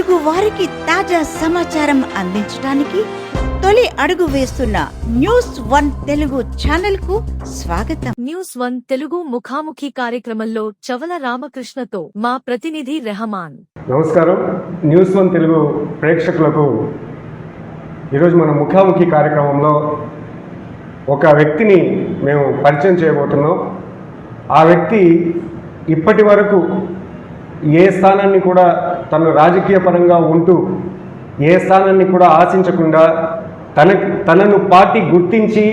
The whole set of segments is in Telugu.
తెలుగు వారికి తాజా సమాచారం అందించడానికి తొలి అడుగు వేస్తున్న న్యూస్ వన్ తెలుగు ఛానల్కు స్వాగతం. న్యూస్ వన్ తెలుగు ముఖాముఖి కార్యక్రమంలో చవల రామకృష్ణతో మా ప్రతినిధి రెహమాన్. నమస్కారం. న్యూస్ వన్ తెలుగు ప్రేక్షకులకు ఈరోజు మన ముఖాముఖి కార్యక్రమంలో ఒక వ్యక్తిని మేము పరిచయం చేయబోతున్నాం. ఆ వ్యక్తి ఇప్పటి వరకు ఏ స్థానాన్ని కూడా తను రాజకీయ పరంగా ఉంటూ ఏ స్థానాన్ని కూడా ఆశించకుండా తన తనను పార్టీ గుర్తించి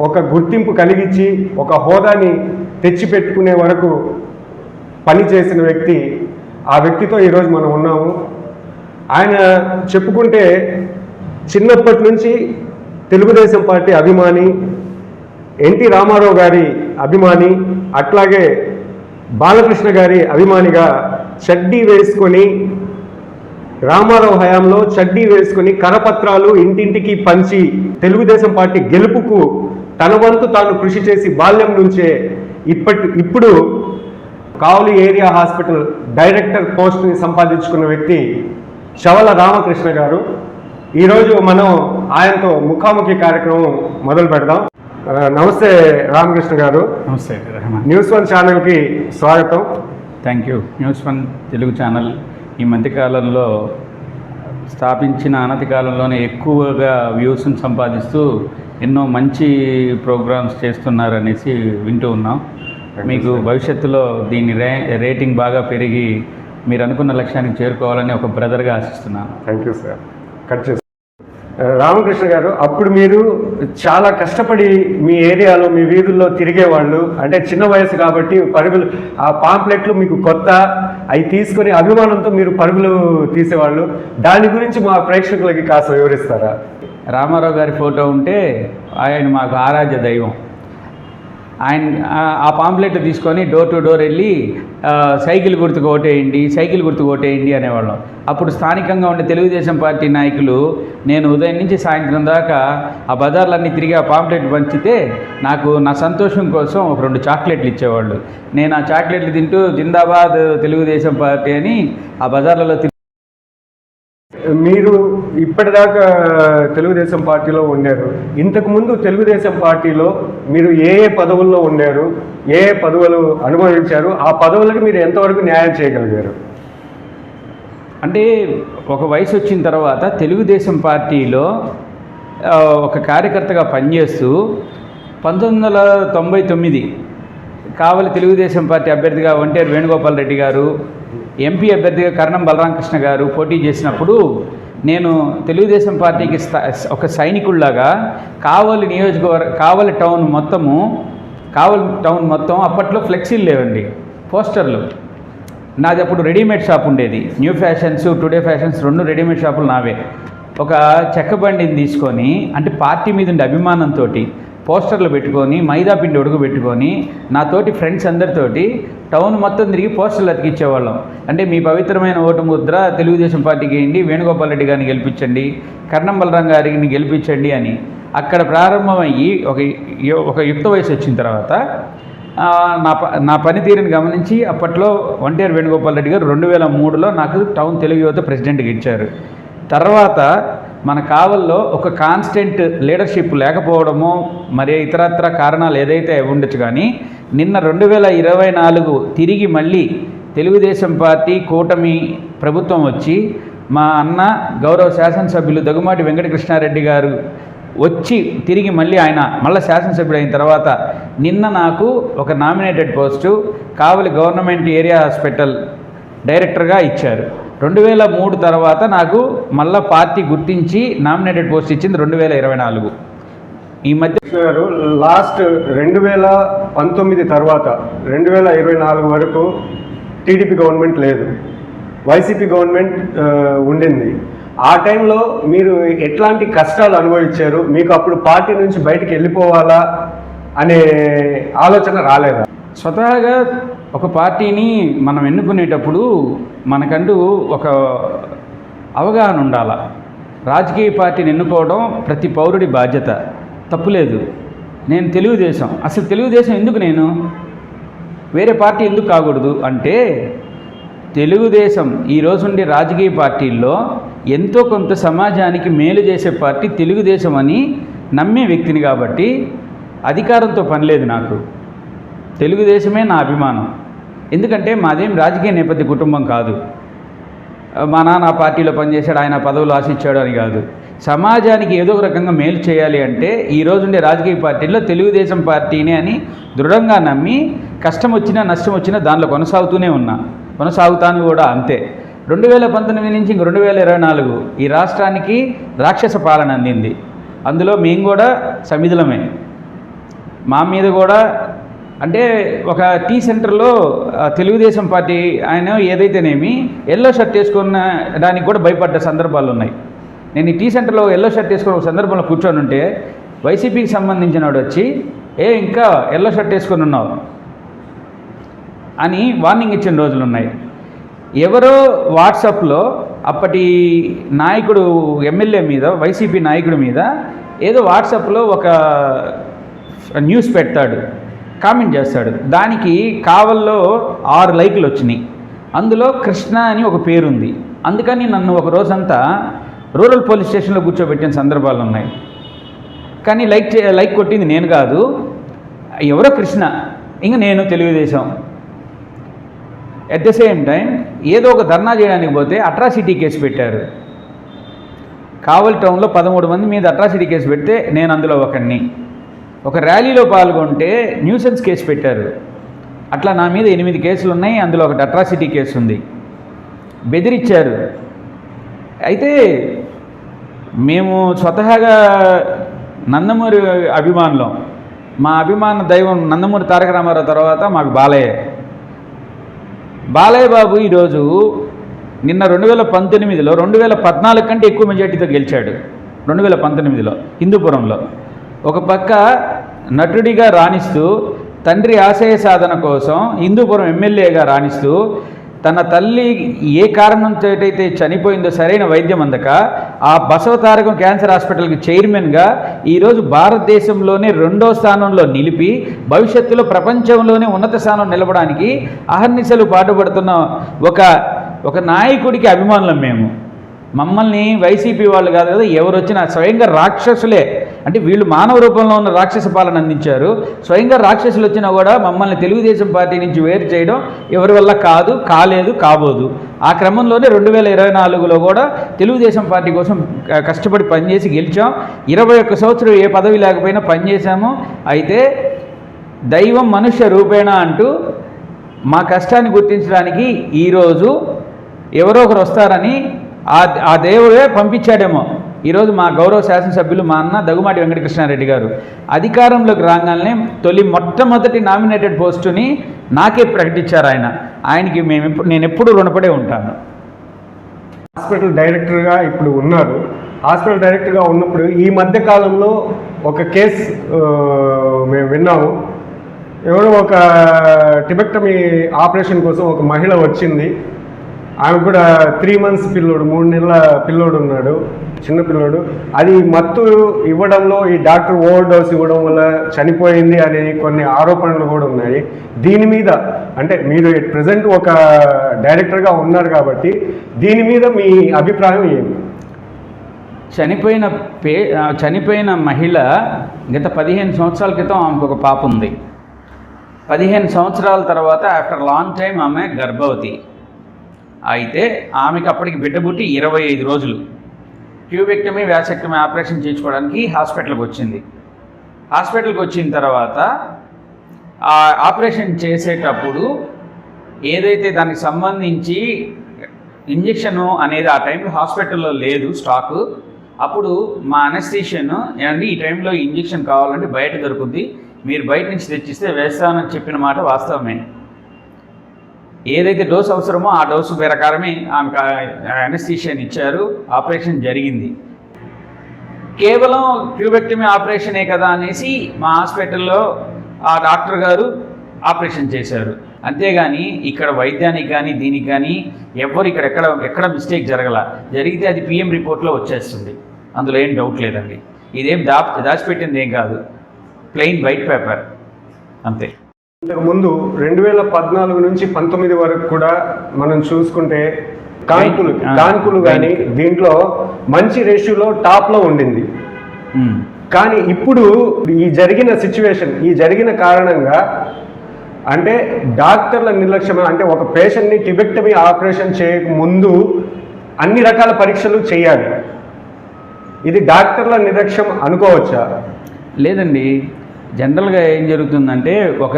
ఒక గుర్తింపు కలిగించి ఒక హోదాని తెచ్చిపెట్టుకునే వరకు పని చేసిన వ్యక్తి ఆ వ్యక్తితో ఈరోజు మనం ఉన్నాము. ఆయన చెప్పుకుంటే చిన్నప్పటి నుంచి తెలుగుదేశం పార్టీ అభిమాని ఎన్టీ రామారావు గారి అభిమాని అట్లాగే బాలకృష్ణ గారి అభిమానిగా చడ్డీ వేసుకొని రామారావు హయాంలో చడ్డీ వేసుకుని కరపత్రాలు ఇంటింటికి పంచి తెలుగుదేశం పార్టీ గెలుపుకు తన వంతు తాను కృషి చేసి బాల్యం నుంచే ఇప్పటి ఇప్పుడు కావలి ఏరియా హాస్పిటల్ డైరెక్టర్ పోస్ట్ని సంపాదించుకున్న వ్యక్తి శవల రామకృష్ణ గారు. ఈరోజు మనం ఆయనతో ముఖాముఖి కార్యక్రమం మొదలు పెడదాం. నమస్తే రామకృష్ణ గారు. నమస్తే రెహమాన్. న్యూస్ వన్ ఛానల్కి స్వాగతం. Thank you. News one Telugu channel ఈ మధ్యకాలంలో స్థాపించిన అనతి కాలంలోనే ఎక్కువగా వ్యూస్ని సంపాదిస్తూ ఎన్నో మంచి ప్రోగ్రామ్స్ చేస్తున్నారనేసి వింటూ ఉన్నాం. మీకు భవిష్యత్తులో దీని రే రేటింగ్ బాగా పెరిగి మీరు అనుకున్న లక్ష్యానికి చేరుకోవాలని ఒక బ్రదర్గా ఆశిస్తున్నాను. Thank you sir. Cut Ramakrishna గారు అప్పుడు మీరు చాలా కష్టపడి మీ ఏరియాలో మీ వీధుల్లో తిరిగేవాళ్ళు. అంటే చిన్న వయసు కాబట్టి పరుగులు ఆ పాంప్లెట్లు మీకు కొత్త అవి తీసుకొని అభిమానంతో మీరు పరుగులు తీసేవాళ్ళు. దాని గురించి మా ప్రేక్షకులకి కాస్త వివరిస్తారా? రామారావు గారి ఫోటో ఉంటే ఆయన మాకు ఆరాధ్య దైవం. ఆయన ఆ- పాంప్లెట్ తీసుకొని డోర్ టు డోర్ వెళ్ళి సైకిల్ గుర్తుకు ఓటేయండి సైకిల్ గుర్తుకు ఓటేయండి అనేవాళ్ళం. అప్పుడు స్థానికంగా ఉండే తెలుగుదేశం పార్టీ నాయకులు నేను ఉదయం నుంచి సాయంత్రం దాకా ఆ బజార్లన్నీ తిరిగి ఆ పాంప్లెట్ పంచితే నాకు నా సంతోషం కోసం ఒక రెండు చాక్లెట్లు ఇచ్చేవాళ్ళు. నేను ఆ చాక్లెట్లు తింటూ జిందాబాద్ తెలుగుదేశం పార్టీ అని ఆ బజార్లలో మీరు ఇప్పటిదాకా తెలుగుదేశం పార్టీలో ఉన్నారు ఇంతకుముందు తెలుగుదేశం పార్టీలో మీరు ఏ ఏ పదవుల్లో ఉన్నారు ఏ ఏ పదవులు అనుభవించారు ఆ పదవులకు మీరు ఎంతవరకు న్యాయం చేయగలిగారు? అంటే ఒక వయసు వచ్చిన తర్వాత తెలుగుదేశం పార్టీలో ఒక కార్యకర్తగా పనిచేస్తూ పంతొమ్మిది వందల తొంభై తొమ్మిది కావలి తెలుగుదేశం పార్టీ అభ్యర్థిగా ఒంటేరు వేణుగోపాల్ రెడ్డి గారు ఎంపీ అభ్యర్థిగా కరణం బలరామకృష్ణ గారు పోటీ చేసినప్పుడు నేను తెలుగుదేశం పార్టీకి ఒక సైనికుల్లాగా కావలి నియోజకవర్గ కావలి టౌన్ మొత్తము కావలి టౌన్ మొత్తం అప్పట్లో ఫ్లెక్సీలు లేవండి పోస్టర్లు. నాది అప్పుడు రెడీమేడ్ షాప్ ఉండేది. న్యూ ఫ్యాషన్స్ టుడే ఫ్యాషన్స్ రెండు రెడీమేడ్ షాపులు నావే. ఒక చెక్క బండిని తీసుకొని అంటే పార్టీ మీద ఉండే అభిమానంతో పోస్టర్లు పెట్టుకొని మైదా పిండి ఉడుకు పెట్టుకొని నాతోటి ఫ్రెండ్స్ అందరితోటి టౌన్ మొత్తం తిరిగి పోస్టర్లు అతికిచ్చేవాళ్ళం. అంటే మీ పవిత్రమైన ఓటు ముద్ర తెలుగుదేశం పార్టీకి వేయండి వేణుగోపాల్ రెడ్డి గారిని గెలిపించండి కర్ణం బలరాం గారిని గెలిపించండి అని. అక్కడ ప్రారంభమయ్యి ఒక యు- ఒక యుక్త వయసు వచ్చిన తర్వాత నా ప నా పనితీరుని గమనించి అప్పట్లో ఒంటేరు వేణుగోపాల్ రెడ్డి గారు రెండు వేల మూడులో నాకు టౌన్ తెలుగు యువత ప్రెసిడెంట్గా ఇచ్చారు. తర్వాత మన కావల్లో ఒక కాన్స్టెంట్ లీడర్షిప్ లేకపోవడమో మరి ఇతరత్ర కారణాలు ఏదైతే ఉండొచ్చు కానీ నిన్న రెండు వేల ఇరవై నాలుగు తిరిగి మళ్ళీ తెలుగుదేశం పార్టీ కూటమి ప్రభుత్వం వచ్చి మా అన్న గౌరవ శాసనసభ్యులు దగుమాటి వెంకటకృష్ణారెడ్డి గారు వచ్చి తిరిగి మళ్ళీ ఆయన మళ్ళీ శాసనసభ్యుడు అయిన తర్వాత నిన్న నాకు ఒక nominated post Kavali government area hospital డైరెక్టర్గా ఇచ్చారు. రెండు వేల మూడు తర్వాత నాకు మళ్ళా పార్టీ గుర్తించి నామినేటెడ్ పోస్ట్ ఇచ్చింది రెండు వేల ఇరవై నాలుగు. ఈ మధ్య గారు లాస్ట్ రెండు వేల పంతొమ్మిది తర్వాత రెండు వేల ఇరవై నాలుగు వరకు టీడీపీ గవర్నమెంట్ లేదు. వైసీపీ గవర్నమెంట్ ఉండింది. ఆ టైంలో మీరు ఎట్లాంటి కష్టాలు అనుభవించారు? మీకు అప్పుడు పార్టీ నుంచి బయటికి వెళ్ళిపోవాలా అనే ఆలోచన రాలేదా? స్వతహాగా ఒక పార్టీని మనం ఎన్నుకునేటప్పుడు మనకంటూ ఒక అవగాహన ఉండాల. రాజకీయ పార్టీని ఎన్నుకోవడం ప్రతి పౌరుడి బాధ్యత. తప్పులేదు నేను తెలుగుదేశం. అసలు తెలుగుదేశం ఎందుకు నేను? వేరే పార్టీ ఎందుకు కాకూడదు? అంటే తెలుగుదేశం ఈ రోజుండే రాజకీయ పార్టీల్లో ఎంతో కొంత సమాజానికి మేలు చేసే పార్టీ తెలుగుదేశం అని నమ్మే వ్యక్తిని కాబట్టి అధికారంతో పనిలేదు నాకు. తెలుగుదేశమే నా అభిమానం. ఎందుకంటే మాదేం రాజకీయ నేపథ్య కుటుంబం కాదు. మా నాన్న పార్టీలో పనిచేశాడు ఆయన పదవులు ఆశించాడు అని కాదు. సమాజానికి ఏదో ఒక రకంగా మేలు చేయాలి అంటే ఈ ఉండే రాజకీయ పార్టీల్లో తెలుగుదేశం పార్టీనే అని దృఢంగా నమ్మి కష్టం వచ్చినా నష్టం వచ్చినా దానిలో కొనసాగుతూనే ఉన్నా. కొనసాగుతాను కూడా అంతే. రెండు వేల పంతొమ్మిది నుంచి ఇంక రెండు వేల ఇరవై నాలుగు ఈ రాష్ట్రానికి రాక్షస పాలన అందింది. అందులో మేము కూడా సమిధులమే. మా మీద కూడా అంటే ఒక టీ సెంటర్లో తెలుగుదేశం పార్టీ ఆయన ఏదైతేనేమి ఎల్లో షర్ట్ వేసుకున్న దానికి కూడా భయపడ్డ సందర్భాలు ఉన్నాయి నేను ఈ టీ సెంటర్లో ఎల్లో షర్ట్ వేసుకున్న ఒక సందర్భంలో కూర్చొని ఉంటే వైసీపీకి సంబంధించిన వాడు వచ్చి ఏ ఇంకా ఎల్లో షర్ట్ వేసుకొని ఉన్నావు? అని వార్నింగ్ ఇచ్చిన రోజులు ఉన్నాయి ఎవరో వాట్సాప్లో అప్పటి నాయకుడు ఎమ్మెల్యే మీద వైసీపీ నాయకుడి మీద ఏదో వాట్సాప్లో ఒక న్యూస్ పెడతాడు. కామెంట్ చేస్తాడు. దానికి కావల్లో ఆరు లైకులు వచ్చినాయి. అందులో కృష్ణ అని ఒక పేరుంది. అందుకని నన్ను ఒక రోజంతా రూరల్ పోలీస్ స్టేషన్లో కూర్చోబెట్టిన సందర్భాలు ఉన్నాయి. కానీ లైక్ లైక్ కొట్టింది నేను కాదు ఎవరో కృష్ణ. ఇంక నేను Telugu Desam. At the same time ఏదో ఒక ధర్నా చేయడానికి పోతే అట్రాసిటీ కేసు పెట్టారు. కావల్ టౌన్లో పదమూడు మంది మీద అట్రాసిటీ కేసు పెడితే నేను అందులో ఒకరిని ఒక ర్యాలీలో పాల్గొంటే న్యూసెన్స్ కేసు పెట్టారు. అట్లా నా మీద ఎనిమిది కేసులు ఉన్నాయి అందులో ఒకటి అట్రాసిటీ కేసు ఉంది బెదిరించారు అయితే మేము స్వతహాగా నందమూరి అభిమానులం. మా అభిమాన దైవం నందమూరి తారక రామారావు తర్వాత మాకు బాలయ్య. బాలయ్య బాబు ఈరోజు నిన్న రెండు వేల పంతొమ్మిదిలో రెండు వేల పద్నాలుగు కంటే ఎక్కువ మెజార్టీతో గెలిచాడు. రెండు వేల పంతొమ్మిదిలో హిందూపురంలో. ఒక పక్క నటుడిగా రాణిస్తూ తండ్రి ఆశయ సాధన కోసం హిందూపురం ఎమ్మెల్యేగా రాణిస్తూ తన తల్లి ఏ కారణంతో అయితే చనిపోయిందో సరైన వైద్యం అందక ఆ బసవతారకం క్యాన్సర్ హాస్పిటల్కి చైర్మన్గా ఈరోజు భారతదేశంలోనే రెండో స్థానంలో నిలిపి భవిష్యత్తులో ప్రపంచంలోనే ఉన్నత స్థానం నిలవడానికి అహర్నిశలు పాటుపడుతున్న ఒక ఒక నాయకుడికి అభిమానులం మేము. మమ్మల్ని వైసీపీ వాళ్ళు కాదు కదా ఎవరు వచ్చినా స్వయంగా రాక్షసులే. అంటే వీళ్ళు మానవ రూపంలో ఉన్న రాక్షస పాలన అందించారు. స్వయంగా రాక్షసులు వచ్చినా కూడా మమ్మల్ని తెలుగుదేశం పార్టీ నుంచి వేరు చేయడం ఎవరి వల్ల కాదు కాలేదు కాబోదు. ఆ క్రమంలోనే రెండు వేల ఇరవై నాలుగులో కూడా తెలుగుదేశం పార్టీ కోసం కష్టపడి పనిచేసి గెలిచాం. ఇరవై ఒక్క సంవత్సరం ఏ పదవి లేకపోయినా పనిచేసాము అయితే దైవం మనుష్య రూపేణ అంటూ మా కష్టాన్ని గుర్తించడానికి ఈరోజు ఎవరో ఒకరు వస్తారని ఆ ఆ దేవుడే పంపించాడేమో. ఈరోజు మా గౌరవ శాసనసభ్యులు మా అన్న దగుమాటి వెంకటకృష్ణారెడ్డి గారు అధికారంలోకి రాగానే తొలి మొట్టమొదటి నామినేటెడ్ పోస్టుని నాకే ప్రకటించారు ఆయన. ఆయనకి మేము ఎప్పుడు నేను ఎప్పుడూ రుణపడే ఉంటాను. హాస్పిటల్ డైరెక్టర్గా ఇప్పుడు ఉన్నారు. హాస్పిటల్ డైరెక్టర్గా ఉన్నప్పుడు ఈ మధ్య కాలంలో ఒక కేసు మేము విన్నాము. ఎవరో ఒక టిబెక్టమీ ఆపరేషన్ కోసం ఒక మహిళ వచ్చింది. ఆమె కూడా త్రీ మంత్స్ పిల్లోడు మూడు నెలల పిల్లోడు ఉన్నాడు చిన్న పిల్లోడు. అది మత్తు ఇవ్వడంలో ఈ డాక్టర్ ఓవర్ డోస్ ఇవ్వడం వల్ల చనిపోయింది అనే కొన్ని ఆరోపణలు కూడా ఉన్నాయి. దీని మీద అంటే మీరు ప్రజెంట్ ఒక డైరెక్టర్గా ఉన్నారు కాబట్టి దీని మీద మీ అభిప్రాయం ఏమి చనిపోయిన పే చనిపోయిన మహిళ గత పదిహేను సంవత్సరాల క్రితం ఆమెకు ఒక పాప ఉంది. పదిహేను సంవత్సరాల తర్వాత ఆఫ్టర్ లాంగ్ టైం ఆమె గర్భవతి. అయితే ఆమెకి అప్పటికి బిడ్డ పుట్టి ఇరవై ఐదు రోజులు. ట్యూబెక్టమీ వ్యాసెక్టమీ ఆపరేషన్ చేయించుకోవడానికి హాస్పిటల్కి వచ్చింది. హాస్పిటల్కి వచ్చిన తర్వాత ఆ ఆపరేషన్ చేసేటప్పుడు ఏదైతే దానికి సంబంధించి ఇంజెక్షన్ అనేది ఆ టైంలో హాస్పిటల్లో లేదు స్టాకు అప్పుడు మా అనస్థీషియన్ ఏమండి ఈ టైంలో ఇంజెక్షన్ కావాలంటే బయట దొరుకుద్ది మీరు బయట నుంచి తెచ్చిస్తే వేస్తానని చెప్పిన మాట వాస్తవమే. ఏదైతే డోసు అవసరమో ఆ డోసు ప్రకారమే ఆమెకు అనస్థీషియాని ఇచ్చారు. ఆపరేషన్ జరిగింది. కేవలం క్యూబెక్టమీ ఆపరేషనే కదా అనేసి మా హాస్పిటల్లో ఆ డాక్టర్ గారు ఆపరేషన్ చేశారు. అంతేగాని ఇక్కడ వైద్యానికి కానీ దీనికి కానీ ఎవ్వరు ఇక్కడ ఎక్కడ ఎక్కడ మిస్టేక్ జరగల. జరిగితే అది పిఎం రిపోర్ట్లో వచ్చేస్తుంది. అందులో ఏం డౌట్ లేదండి. ఇదేం దా దాచిపెట్టింది ఏం కాదు. Plain white paper. అంతే. ఇంతకు ముందు రెండు వేల పద్నాలుగు నుంచి పంతొమ్మిది వరకు కూడా మనం చూసుకుంటే కాన్పులు కాన్పులు కానీ దీంట్లో మంచి రేషియోలో టాప్లో ఉండింది. కానీ ఇప్పుడు ఈ జరిగిన సిచ్యువేషన్ ఈ జరిగిన కారణంగా అంటే డాక్టర్ల నిర్లక్ష్యం అంటే ఒక పేషెంట్ని టిబెక్టమీ ఆపరేషన్ చేయక ముందు అన్ని రకాల పరీక్షలు చేయాలి. ఇది డాక్టర్ల నిర్లక్ష్యం అనుకోవచ్చా? లేదండి. జనరల్గా ఏం జరుగుతుందంటే ఒక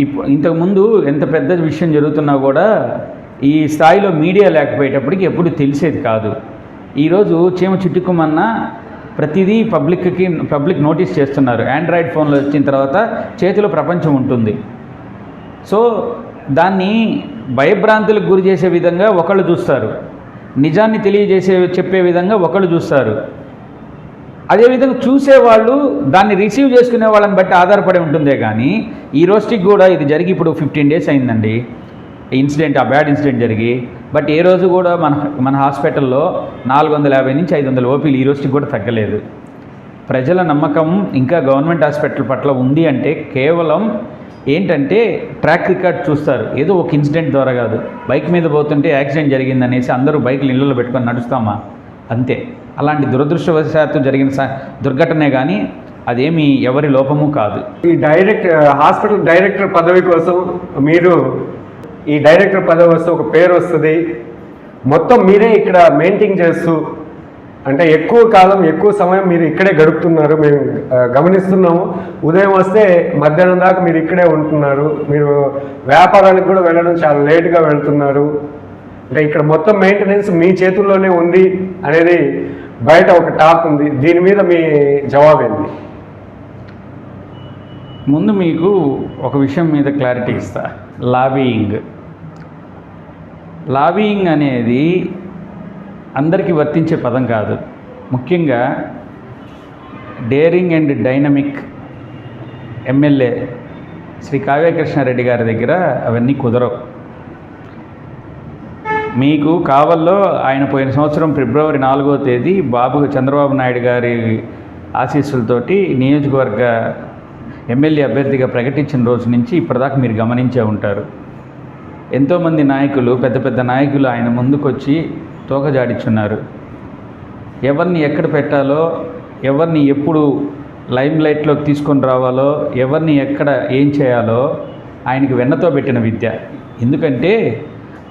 ఇప్పుడు ఇంతకుముందు ఎంత పెద్ద విషయం జరుగుతున్నా కూడా ఈ స్థాయిలో మీడియా లేకపోయేటప్పటికి ఎప్పుడు తెలిసేది కాదు. ఈరోజు చీమ చిట్టుకుమన్నా ప్రతిదీ పబ్లిక్కి పబ్లిక్ నోటీస్ చేస్తున్నారు. ఆండ్రాయిడ్ ఫోన్లు వచ్చిన తర్వాత చేతిలో ప్రపంచం ఉంటుంది. సో దాన్ని భయభ్రాంతులకు గురి చేసే విధంగా ఒకళ్ళు చూస్తారు. నిజాన్ని తెలియజేసే చెప్పే విధంగా ఒకళ్ళు చూస్తారు. అదేవిధంగా చూసేవాళ్ళు దాన్ని రిసీవ్ చేసుకునే వాళ్ళని బట్టి ఆధారపడి ఉంటుందే కానీ ఈ రోజుకి కూడా ఇది జరిగి ఇప్పుడు ఫిఫ్టీన్ డేస్ అయిందండి. ఇన్సిడెంట్ ఆ బ్యాడ్ ఇన్సిడెంట్ జరిగి బట్ ఏ రోజు కూడా మన మన హాస్పిటల్లో నాలుగు వందల యాభై నుంచి ఐదు వందల ఓపీలు ఈ రోజుకి కూడా తగ్గలేదు. ప్రజల నమ్మకం ఇంకా గవర్నమెంట్ హాస్పిటల్ పట్ల ఉంది అంటే కేవలం ఏంటంటే ట్రాక్ రికార్డ్ చూస్తారు. ఏదో ఒక ఇన్సిడెంట్ ద్వారా కాదు. బైక్ మీద పోతుంటే యాక్సిడెంట్ జరిగిందనేసి అందరూ బైక్లు ఇళ్ళలో పెట్టుకొని నడుస్తామా? అంతే. అలాంటి దురదృష్టవశాత్తు జరిగిన దుర్ఘటనే కానీ అదేమి ఎవరి లోపము కాదు. ఈ డైరెక్ట్ హాస్పిటల్ డైరెక్టర్ పదవి కోసం మీరు ఈ డైరెక్టర్ పదవి వస్తే ఒక పేరు వస్తుంది. మొత్తం మీరే ఇక్కడ మెయింటైన్ చేస్తూ అంటే ఎక్కువ కాలం ఎక్కువ సమయం మీరు ఇక్కడే గడుపుతున్నారు. మేము గమనిస్తున్నాము. ఉదయం వస్తే మధ్యాహ్నం దాకా మీరు ఇక్కడే ఉంటున్నారు. మీరు వ్యాపారానికి కూడా వెళ్ళడం చాలా లేట్గా వెళ్తున్నారు. అంటే ఇక్కడ మొత్తం మెయింటెనెన్స్ మీ చేతుల్లోనే ఉంది అనేది బయట ఒక టాక్ ఉంది. దీని మీద మీ జవాబేంది? ముందు మీకు ఒక విషయం మీద క్లారిటీ ఇస్తా. లాబీయింగ్ లాబీయింగ్ అనేది అందరికీ వర్తించే పదం కాదు. ముఖ్యంగా daring and dynamic MLA Shri Kavya Krishna Reddy గారి దగ్గర అవన్నీ కుదరవు. మీకు కావల్లో ఆయన పోయిన సంవత్సరం ఫిబ్రవరి నాలుగో తేదీ బాబు చంద్రబాబు నాయుడు గారి ఆశీస్సులతోటి నియోజకవర్గ ఎమ్మెల్యే అభ్యర్థిగా ప్రకటించిన రోజు నుంచి ఇప్పటిదాకా మీరు గమనించే ఉంటారు. ఎంతోమంది నాయకులు పెద్ద పెద్ద నాయకులు ఆయన ముందుకొచ్చి తోకజాడిచున్నారు. ఎవరిని ఎక్కడ పెట్టాలో ఎవరిని ఎప్పుడు లైమ్ లైట్లోకి తీసుకొని రావాలో ఎవరిని ఎక్కడ ఏం చేయాలో ఆయనకి వెన్నతో పెట్టిన విద్య. ఎందుకంటే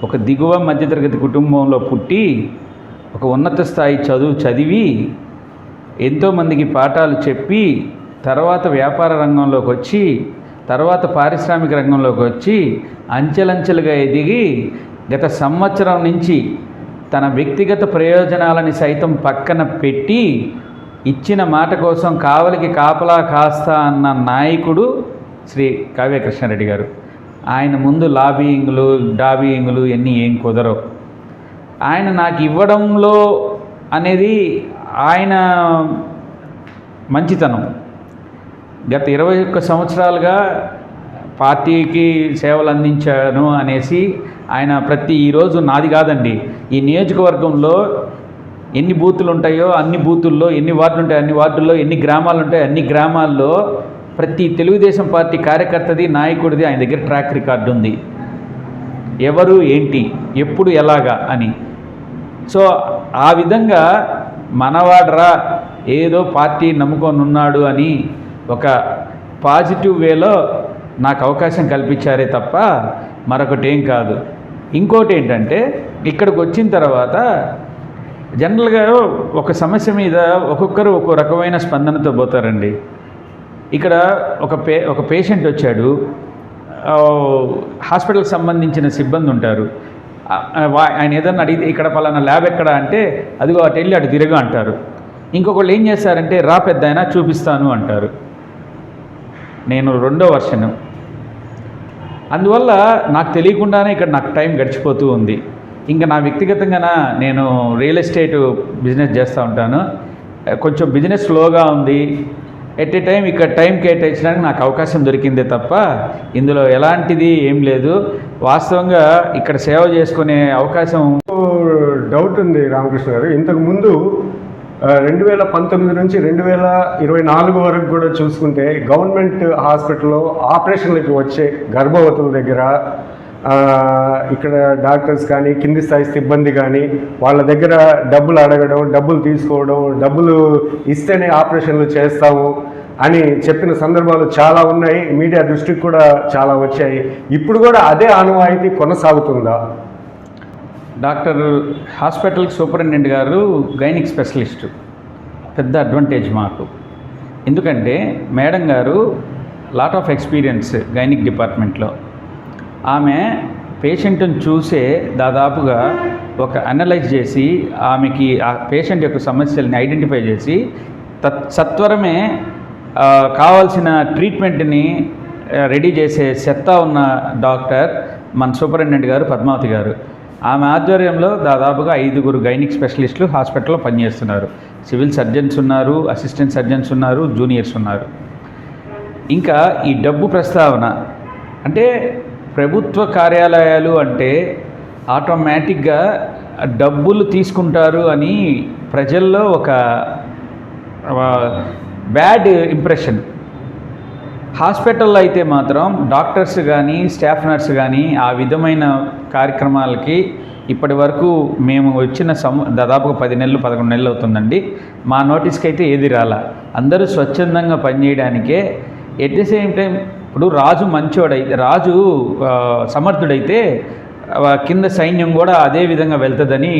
ఒక దిగువ మధ్యతరగతి కుటుంబంలో పుట్టి ఒక ఉన్నత స్థాయి చదువు చదివి ఎంతోమందికి పాఠాలు చెప్పి తర్వాత వ్యాపార రంగంలోకి వచ్చి తర్వాత పారిశ్రామిక రంగంలోకి వచ్చి అంచెలంచెలుగా ఎదిగి గత సంవత్సరం నుంచి తన వ్యక్తిగత ప్రయోజనాలని సైతం పక్కన పెట్టి ఇచ్చిన మాట కోసం కావలికి కాపలా కాస్తా అన్న నాయకుడు శ్రీ కావ్యకృష్ణారెడ్డి గారు. ఆయన ముందు లాబీయింగ్లు డాబీయింగ్లు ఇవన్నీ ఏం కుదరవు. ఆయన నాకు ఇవ్వడంలో అనేది ఆయన మంచితనం. గత ఇరవై ఒక్క సంవత్సరాలుగా పార్టీకి సేవలు అందించాను అనేసి ఆయన ప్రతి ఈరోజు నాది కాదండి. ఈ నియోజకవర్గంలో ఎన్ని బూతులు ఉంటాయో అన్ని బూతుల్లో ఎన్ని వార్డులు ఉంటాయో అన్ని వార్డుల్లో ఎన్ని గ్రామాలు ఉంటాయో అన్ని గ్రామాల్లో ప్రతి తెలుగుదేశం పార్టీ కార్యకర్తది నాయకుడిది ఆయన దగ్గర ట్రాక్ రికార్డు ఉంది. ఎవరు ఏంటి ఎప్పుడు ఎలాగా అని. సో ఆ విధంగా మనవాడరా ఏదో పార్టీ నమ్ముకొని ఉన్నాడు అని ఒక పాజిటివ్ వేలో నాకు అవకాశం కల్పించారే తప్ప మరొకటి ఏం కాదు. ఇంకోటి ఏంటంటే ఇక్కడికి వచ్చిన తర్వాత జనరల్గా ఒక సమస్య మీద ఒక్కొక్కరు ఒక్కో రకమైన స్పందనతో పోతారండి. ఇక్కడ ఒక పే ఒక పేషెంట్ వచ్చాడు. హాస్పిటల్కి సంబంధించిన సిబ్బంది ఉంటారు. వా- ఆయన ఏదన్నా అడిగితే ఇక్కడ పలానా ల్యాబ్ ఎక్కడ అంటే అదిగో అటు వెళ్ళి అటు తిరగా అంటారు. ఇంకొకళ్ళు ఏం చేస్తారంటే రా పెద్ద అయినా చూపిస్తాను అంటారు. నేను రెండో వర్షను. అందువల్ల నాకు తెలియకుండానే ఇక్కడ నాకు టైం గడిచిపోతూ ఉంది. ఇంకా నా వ్యక్తిగతంగా నేను రియల్ ఎస్టేట్ బిజినెస్ చేస్తూ ఉంటాను. కొంచెం బిజినెస్ స్లోగా ఉంది. ఎట్ ఏ టైం ఇక్కడ టైం కేటాయించడానికి నాకు అవకాశం దొరికిందే తప్ప ఇందులో ఎలాంటిది ఏం లేదు. వాస్తవంగా ఇక్కడ సేవ చేసుకునే అవకాశం డౌట్ ఉంది రామకృష్ణ గారు. ఇంతకుముందు రెండు వేల పంతొమ్మిది నుంచి రెండు వేల ఇరవై నాలుగు వరకు కూడా చూసుకుంటే గవర్నమెంట్ హాస్పిటల్లో ఆపరేషన్లకి వచ్చే గర్భవతుల దగ్గర ఇక్కడ డాక్టర్స్ కానీ కింది స్థాయి సిబ్బంది కానీ వాళ్ళ దగ్గర డబ్బులు అడగడం డబ్బులు తీసుకోవడం డబ్బులు ఇస్తేనే ఆపరేషన్లు చేస్తాము అని చెప్పిన సందర్భాలు చాలా ఉన్నాయి. మీడియా దృష్టికి కూడా చాలా వచ్చాయి. ఇప్పుడు కూడా అదే ఆనవాయితీ కొనసాగుతుందా? డాక్టర్ హాస్పిటల్ సూపరింటెండెంట్ గారు గైనిక్ స్పెషలిస్టు. పెద్ద అడ్వాంటేజ్ మాకు. ఎందుకంటే మేడం గారు లాట్ ఆఫ్ ఎక్స్పీరియన్స్ గైనిక్ డిపార్ట్మెంట్లో. ఆమె పేషెంట్ని చూసే దాదాపుగా ఒక అనలైజ్ చేసి ఆమెకి ఆ పేషెంట్ యొక్క సమస్యల్ని ఐడెంటిఫై చేసి తత్ సత్వరమే కావాల్సిన ట్రీట్మెంట్ని రెడీ చేసే సత్తా ఉన్న డాక్టర్ మన సూపరింటెండెంట్ గారు పద్మావతి గారు. ఆమె ఆధ్వర్యంలో దాదాపుగా ఐదుగురు గైనిక్ స్పెషలిస్టులు హాస్పిటల్లో పనిచేస్తున్నారు. సివిల్ సర్జన్స్ ఉన్నారు అసిస్టెంట్ సర్జన్స్ ఉన్నారు జూనియర్స్ ఉన్నారు. ఇంకా ఈ డబ్బు ప్రస్తావన అంటే ప్రభుత్వ కార్యాలయాలు అంటే ఆటోమేటిక్గా డబ్బులు తీసుకుంటారు అని ప్రజల్లో ఒక బ్యాడ్ ఇంప్రెషన్. హాస్పిటల్లో అయితే మాత్రం డాక్టర్స్ కానీ స్టాఫ్ నర్స్ కానీ ఆ విధమైన కార్యక్రమాలకి ఇప్పటి వరకు మేము వచ్చిన సమ దాదాపుగా పది నెలలు పదకొండు నెలలు అవుతుందండి. మా నోటీస్కి అయితే ఏది రాలా? అందరూ స్వచ్ఛందంగా పనిచేయడానికే ఎట్ ది సేమ్ టైం ఇప్పుడు రాజు మంచోడైతే రాజు సమర్థుడైతే కింద సైన్యం కూడా అదే విధంగా వెళ్తుందని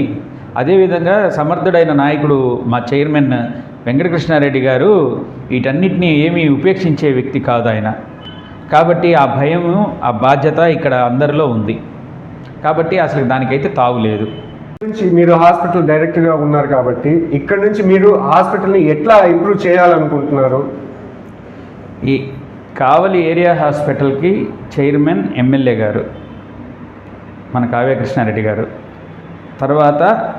అదేవిధంగా సమర్థుడైన నాయకుడు మా చైర్మన్ వెంకటకృష్ణారెడ్డి గారు వీటన్నిటిని ఏమీ ఉపేక్షించే వ్యక్తి కాదు ఆయన కాబట్టి ఆ భయము ఆ బాధ్యత ఇక్కడ అందరిలో ఉంది. కాబట్టి అసలు దానికైతే తావులేదు నుంచి మీరు హాస్పిటల్ డైరెక్టర్గా ఉన్నారు కాబట్టి ఇక్కడ నుంచి మీరు హాస్పిటల్ని ఎట్లా ఇంప్రూవ్ చేయాలనుకుంటున్నారు? ఈ కావలి ఏరియా హాస్పిటల్కి చైర్మన్ ఎమ్మెల్యే గారు మన కావ్య కృష్ణారెడ్డి గారు. తర్వాత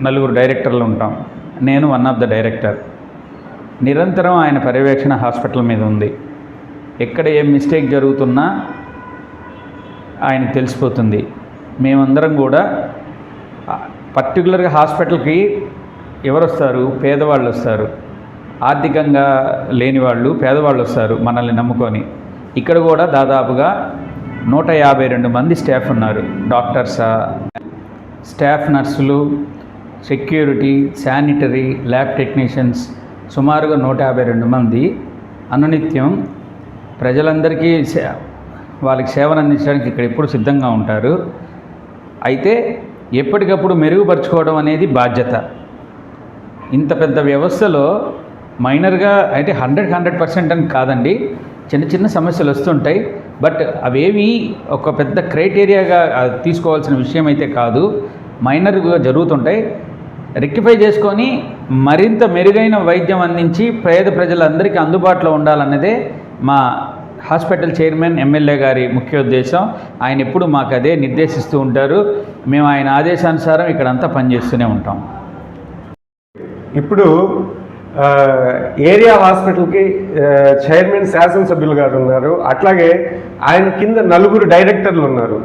నలుగురు డైరెక్టర్లు ఉంటాం. నేను వన్ ఆఫ్ ద డైరెక్టర్ నిరంతరం ఆయన పర్యవేక్షణ హాస్పిటల్ మీద ఉంది. ఎక్కడ ఏం మిస్టేక్ జరుగుతున్నా ఆయన తెలిసిపోతుంది. మేమందరం కూడా పర్టికులర్గా హాస్పిటల్కి ఎవరు వస్తారు పేదవాళ్ళు వస్తారు. ఆర్థికంగా లేని వాళ్ళు పేదవాళ్ళు వస్తారు మనల్ని నమ్ముకొని. ఇక్కడ కూడా దాదాపుగా నూట యాభై రెండు మంది స్టాఫ్ ఉన్నారు. డాక్టర్సా స్టాఫ్ నర్సులు సెక్యూరిటీ శానిటరీ ల్యాబ్ టెక్నీషియన్స్ సుమారుగా నూట యాభై రెండు మంది. అనునిత్యం ప్రజలందరికీ సే వాళ్ళకి సేవను అందించడానికి ఇక్కడ ఎప్పుడు సిద్ధంగా ఉంటారు. అయితే ఎప్పటికప్పుడు మెరుగుపరుచుకోవడం అనేది బాధ్యత. ఇంత పెద్ద వ్యవస్థలో మైనర్గా అయితే హండ్రెడ్ హండ్రెడ్ పర్సెంట్ అని కాదండి. చిన్న చిన్న సమస్యలు వస్తుంటాయి. బట్ అవేవి ఒక పెద్ద క్రైటీరియాగా తీసుకోవాల్సిన విషయం అయితే కాదు. మైనర్గా జరుగుతుంటాయి. రెక్టిఫై చేసుకొని మరింత మెరుగైన వైద్యం అందించి పేద ప్రజలందరికీ అందుబాటులో ఉండాలన్నదే మా హాస్పిటల్ చైర్మన్ ఎమ్మెల్యే గారి ముఖ్య ఉద్దేశం. ఆయన ఎప్పుడు మాకు అదే నిర్దేశిస్తూ ఉంటారు. మేము ఆయన ఆదేశానుసారం ఇక్కడంతా పనిచేస్తూనే ఉంటాం. ఇప్పుడు ఏరియా హాస్పిటల్కి చైర్మన్ శాసనసభ్యులు గారు ఉన్నారు అట్లాగే ఆయన కింద నలుగురు డైరెక్టర్లు ఉన్నారు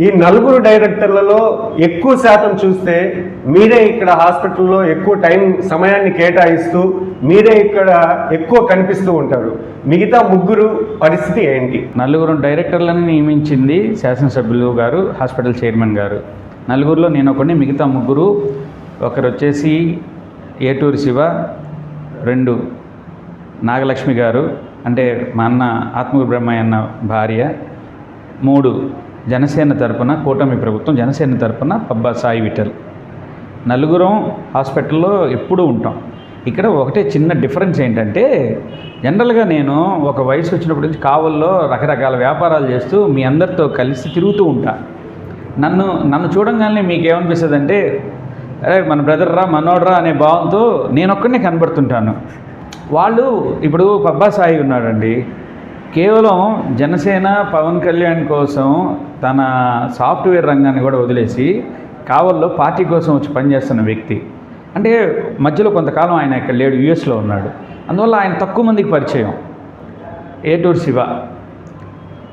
ఈ నలుగురు డైరెక్టర్లలో ఎక్కువ శాతం చూస్తే మీరే ఇక్కడ హాస్పిటల్లో ఎక్కువ టైం సమయాన్ని కేటాయిస్తూ మీరే ఇక్కడ ఎక్కువ కనిపిస్తూ ఉంటారు. మిగతా ముగ్గురు పరిస్థితి ఏంటి? నలుగురు డైరెక్టర్లను నియమించింది శాసనసభ్యులు గారు హాస్పిటల్ చైర్మన్ గారు. నలుగురిలో నేను ఒకటి మిగతా ముగ్గురు ఒకరు వచ్చేసి ఏటూరు శివ రెండు నాగలక్ష్మి గారు అంటే మా అన్న ఆత్మగురు బ్రహ్మయ్య అన్న భార్య మూడు జనసేన తరపున కూటమి ప్రభుత్వం జనసేన తరపున పబ్బా సాయి విఠల్. నలుగురం హాస్పిటల్లో ఎప్పుడూ ఉంటాం. ఇక్కడ ఒకటే చిన్న డిఫరెన్స్ ఏంటంటే జనరల్గా నేను ఒక వయసు వచ్చినప్పటి నుంచి కావల్లో రకరకాల వ్యాపారాలు చేస్తూ మీ అందరితో కలిసి తిరుగుతూ ఉంటా. నన్ను నన్ను చూడంగానే మీకు ఏమనిపిస్తుంది అంటే అరే మన బ్రదర్ రా మనోడ్రా అనే భావంతో నేనొక్కడినే కనబడుతుంటాను. వాళ్ళు ఇప్పుడు పబ్బా సాయి ఉన్నాడండి. కేవలం జనసేన పవన్ కళ్యాణ్ కోసం తన సాఫ్ట్వేర్ రంగాన్ని కూడా వదిలేసి కావల్లో పార్టీ కోసం వచ్చి పనిచేస్తున్న వ్యక్తి. అంటే మధ్యలో కొంతకాలం ఆయన ఇక్కడ లేడు యుఎస్లో ఉన్నాడు. అందువల్ల ఆయన తక్కువ మందికి పరిచయం. ఏటూరు శివ.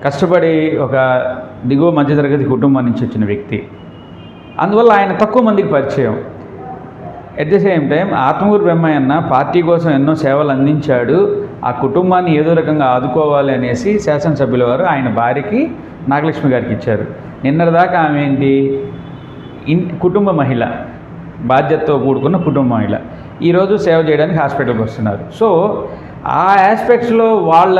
కష్టపడి ఒక దిగువ మధ్యతరగతి కుటుంబం నుంచి వచ్చిన వ్యక్తి. అందువల్ల ఆయన తక్కువ మందికి పరిచయం. At the same time Atmuru Brahmaiah అన్న పార్టీ కోసం ఎన్నో సేవలు అందించాడు. ఆ కుటుంబాన్ని ఏదో రకంగా ఆదుకోవాలి అనేసి శాసనసభ్యుల వారు ఆయన భార్యకి నాగలక్ష్మి గారికి ఇచ్చారు. నిన్నటిదాకా ఆమె ఏంటి? ఇన్ కుటుంబ మహిళ. బాధ్యతతో కూడుకున్న కుటుంబ మహిళ. ఈరోజు సేవ చేయడానికి హాస్పిటల్కి వస్తున్నారు. సో ఆ ఆస్పెక్ట్స్లో వాళ్ళ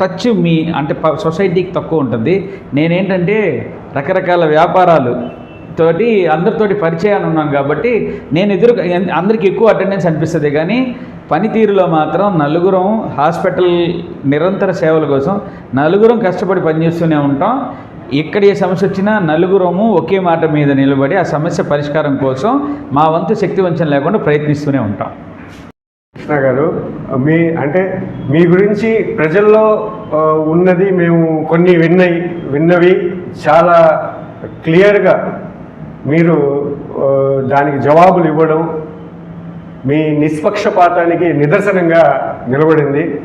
టచ్ మీ అంటే సొసైటీకి తక్కువ ఉంటుంది. నేనేంటంటే రకరకాల వ్యాపారాలు తోటి అందరితోటి పరిచయాన్ని ఉన్నాను కాబట్టి నేను ఎదురు అందరికి ఎక్కువ అటెండెన్స్ అనిపిస్తుంది. కానీ పనితీరులో మాత్రం నలుగురం హాస్పిటల్ నిరంతర సేవల కోసం నలుగురం కష్టపడి పనిచేస్తూనే ఉంటాం. ఎక్కడ ఏ సమస్య వచ్చినా నలుగురము ఒకే మాట మీద నిలబడి ఆ సమస్య పరిష్కారం కోసం మా వంతు శక్తి వంచన లేకుండా ప్రయత్నిస్తూనే ఉంటాం. కృష్ణ గారు మీ అంటే మీ గురించి ప్రజల్లో ఉన్నది మేము కొన్ని విన్నవి విన్నవి చాలా క్లియర్గా మీరు దానికి జవాబులు ఇవ్వడం మీ నిష్పక్షపాతానికి నిదర్శనంగా నిలబడింది.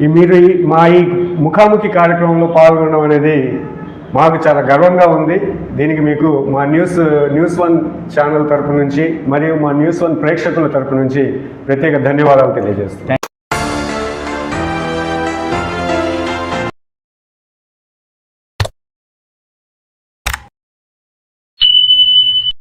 ఈ మీరు ఈ- మా ఈ ముఖాముఖి కార్యక్రమంలో పాల్గొనడం అనేది మాకు చాలా గర్వంగా ఉంది. దీనికి మీకు మా న్యూస్ న్యూస్ వన్ ఛానల్ తరపు నుంచి మరియు మా న్యూస్ వన్ ప్రేక్షకుల తరపు నుంచి ప్రత్యేక ధన్యవాదాలు తెలియజేస్తున్నాం.